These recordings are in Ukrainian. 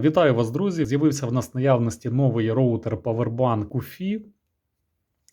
Вітаю вас, друзі! З'явився в нас наявності новий роутер Powerbank UFI.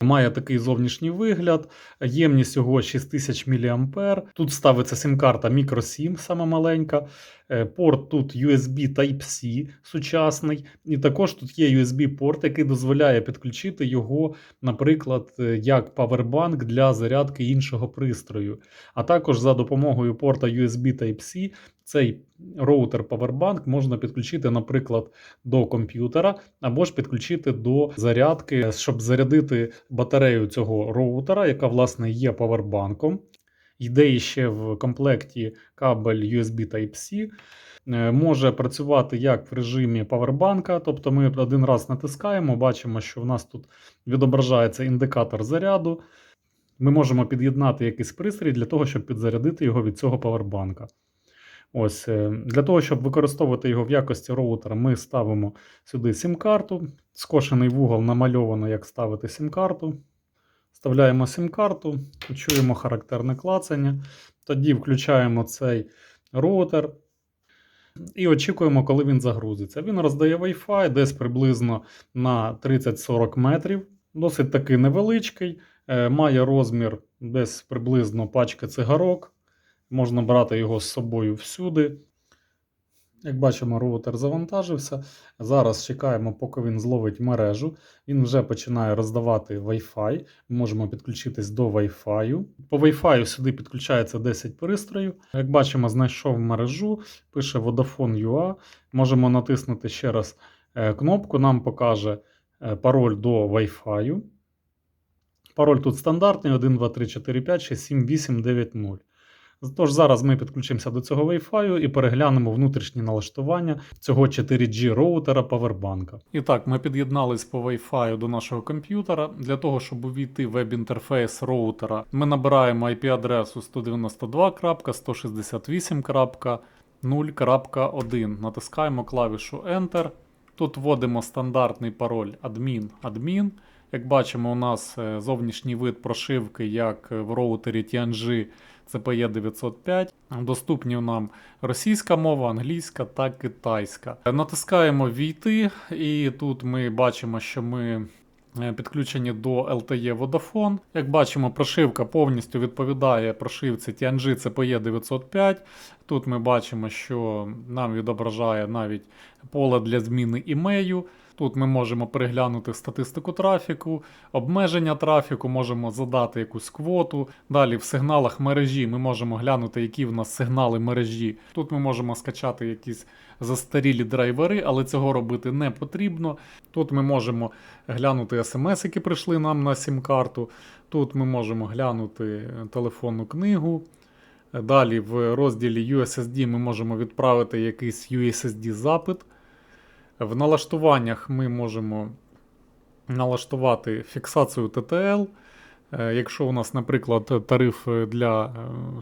Має такий зовнішній вигляд, ємність його 6000 мА. Тут ставиться сим-карта microSIM, сама маленька. Е, Порт тут USB Type-C сучасний. І також тут є USB-порт, який дозволяє підключити його, наприклад, е, як Powerbank для зарядки іншого пристрою. А також за допомогою порта USB Type-C цей роутер Powerbank можна підключити, наприклад, до комп'ютера, або ж підключити до зарядки, щоб зарядити батарею цього роутера, яка, власне, є павербанком. Йде іще в комплекті кабель USB Type-C. Е, Може працювати як в режимі павербанка, тобто ми один раз натискаємо, бачимо, що в нас тут відображається індикатор заряду. Ми можемо під'єднати якийсь пристрій для того, щоб підзарядити його від цього павербанка. Ось, е, Для того, щоб використовувати його в якості роутера, ми ставимо сюди сім-карту. Скошений вугол намальовано, як ставити сім-карту. Вставляємо сім-карту, чуємо характерне клацання. Тоді включаємо цей роутер і очікуємо, коли він загрузиться. Він роздає Wi-Fi десь приблизно на 30-40 метрів. Досить таки невеличкий, е, має розмір десь приблизно пачки цигарок. Можна брати його з собою всюди. Як бачимо, роутер завантажився. Зараз чекаємо, поки він зловить мережу. Він вже починає роздавати Wi-Fi. Ми можемо підключитись до Wi-Fi. По Wi-Fi сюди підключається 10 пристроїв. Як бачимо, знайшов мережу, пише Vodafone UA. Можемо натиснути ще раз е, кнопку, нам покаже е, пароль до Wi-Fi. Пароль тут стандартний: 1, 2, 3, 4, 5, 6, 7, 8, 9, 0. Тож зараз ми підключимося до цього Wi-Fi і переглянемо внутрішні налаштування цього 4G роутера Powerbank. І так, ми під'єднались по Wi-Fi до нашого комп'ютера. Для того, щоб увійти в веб-інтерфейс роутера, ми набираємо IP-адресу 192.168.0.1. Натискаємо клавішу Enter. Тут вводимо стандартний пароль admin admin. Як бачимо, у нас е, зовнішній вид прошивки, як в роутері TNG CPE 905. Доступні нам російська мова, англійська та китайська. Натискаємо Війти, і тут ми бачимо, що ми. е, Підключені до LTE Vodafone. Як бачимо, прошивка повністю відповідає прошивці TNG CPE 905. Тут ми бачимо, що нам відображає навіть поле для зміни імею. Тут ми можемо переглянути статистику трафіку, обмеження трафіку, можемо задати якусь квоту. Далі в сигналах мережі ми можемо глянути, які в нас сигнали мережі. Тут ми можемо скачати якісь застарілі драйвери, але цього робити не потрібно. Тут ми можемо глянути смс, які прийшли нам на сім-карту. Тут ми можемо глянути телефонну книгу. Далі в розділі USSD ми можемо відправити якийсь USSD-запит. В налаштуваннях ми можемо налаштувати фіксацію TTL. Е, Якщо у нас, наприклад, тариф для е,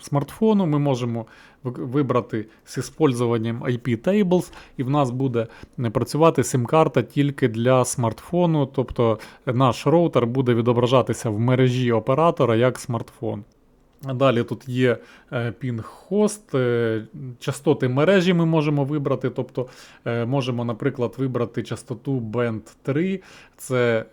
смартфону, ми можемо вибрати з використанням IP Tables, і в нас буде працювати сим-карта тільки для смартфону, тобто наш роутер буде відображатися в мережі оператора як смартфон. Далі тут є е, пінг-хост, е, частоти мережі ми можемо вибрати. Тобто е, можемо, наприклад, вибрати частоту Band 3. Це,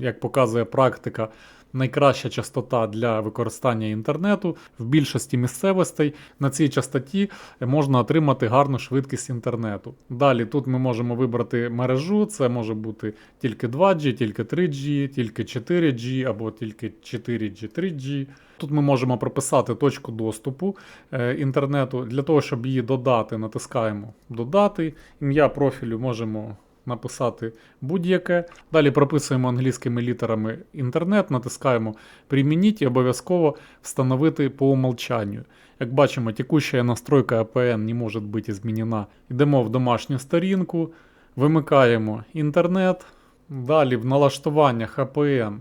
як показує практика, найкраща частота для використання інтернету. В більшості місцевостей на цій частоті можна отримати гарну швидкість інтернету. Далі тут ми можемо вибрати мережу, це може бути тільки 2G, тільки 3G, тільки 4G або тільки 4G, 3G. Тут ми можемо прописати точку доступу е, інтернету. Для того, щоб її додати, натискаємо Додати. Ім'я профілю можемо написати будь-яке. Далі прописуємо англійськими літерами інтернет, натискаємо Примініть і обов'язково встановити по умолчанню. Як бачимо, текущая настройка APN не може бути змінена. Йдемо в домашню сторінку, вимикаємо інтернет. Далі в налаштуваннях APN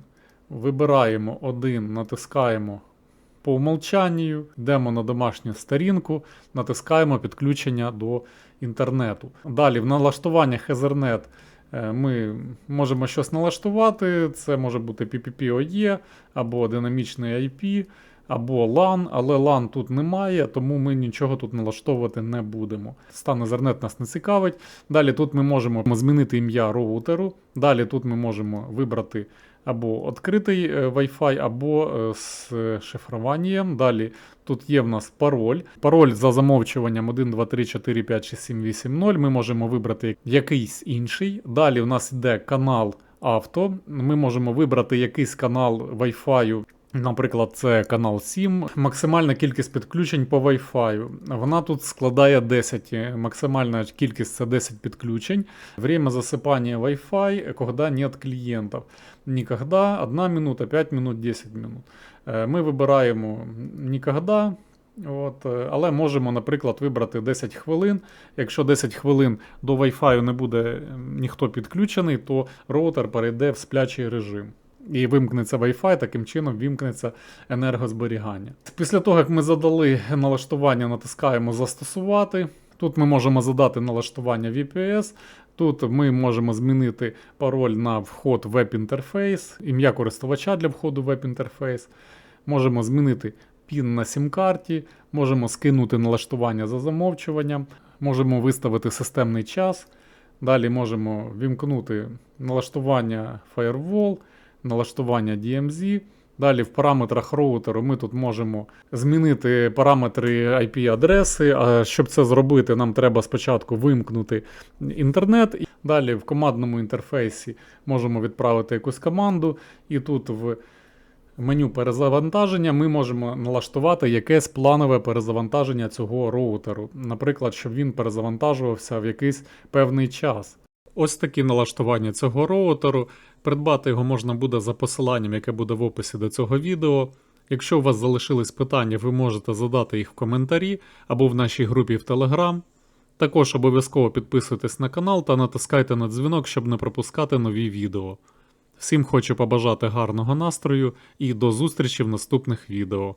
вибираємо один, натискаємо по умолчанню, йдемо на домашню сторінку, натискаємо підключення до інтернету. Далі в налаштуваннях Ethernet е, ми можемо щось налаштувати. Це може бути PPPoE або динамічний IP. або LAN, але LAN тут немає, тому ми нічого тут налаштовувати не будемо. Стан Ethernet нас не цікавить. Далі тут ми можемо змінити ім'я роутеру. Далі тут ми можемо вибрати або відкритий е, Wi-Fi, або е, з шифруванням. Далі тут є в нас пароль. Пароль за замовчуванням 1, 2, 3, 4, 5, 6, 7, 8, 0. Ми можемо вибрати якийсь інший. Далі в нас йде канал авто. Ми можемо вибрати якийсь канал Wi-Fi. Наприклад, це канал 7. Максимальна кількість підключень по Wi-Fi. Вона тут складає 10. Максимальна кількість це 10 підключень. Время засыпания Wi-Fi, когда нет клиентов. Никогда 1 минута, 5 минут, 10 минут. Е, Ми вибираємо нікогда. От, е, але можемо, наприклад, вибрати 10 хвилин. Якщо 10 хвилин до Wi-Fi не буде ем, ніхто підключений, то роутер перейде в сплячий режим. І вимкнеться Wi-Fi, таким чином вимкнеться енергозберігання. Після того, як ми задали налаштування, натискаємо Застосувати. Тут ми можемо задати налаштування VPS. Тут ми можемо змінити пароль на вход веб-інтерфейс, ім'я користувача для входу веб-інтерфейс. Можемо змінити PIN на сім-карті, можемо скинути налаштування за замовчуванням, можемо виставити системний час. Далі можемо вімкнути налаштування Firewall, налаштування DMZ. Далі в параметрах роутеру ми тут можемо змінити параметри IP-адреси. А щоб це зробити, нам треба спочатку вимкнути інтернет. Далі в командному інтерфейсі можемо відправити якусь команду, і тут в меню перезавантаження ми можемо налаштувати якесь планове перезавантаження цього роутеру. Наприклад, щоб він перезавантажувався в якийсь певний час. Ось такі налаштування цього роутеру. Придбати його можна буде за посиланням, яке буде в описі до цього відео. Якщо у вас залишились питання, ви можете задати їх в коментарі або в нашій групі в Telegram. Також обов'язково підписуйтесь на канал та натискайте на дзвінок, щоб не пропускати нові відео. Всім хочу побажати гарного настрою і до зустрічі в наступних відео.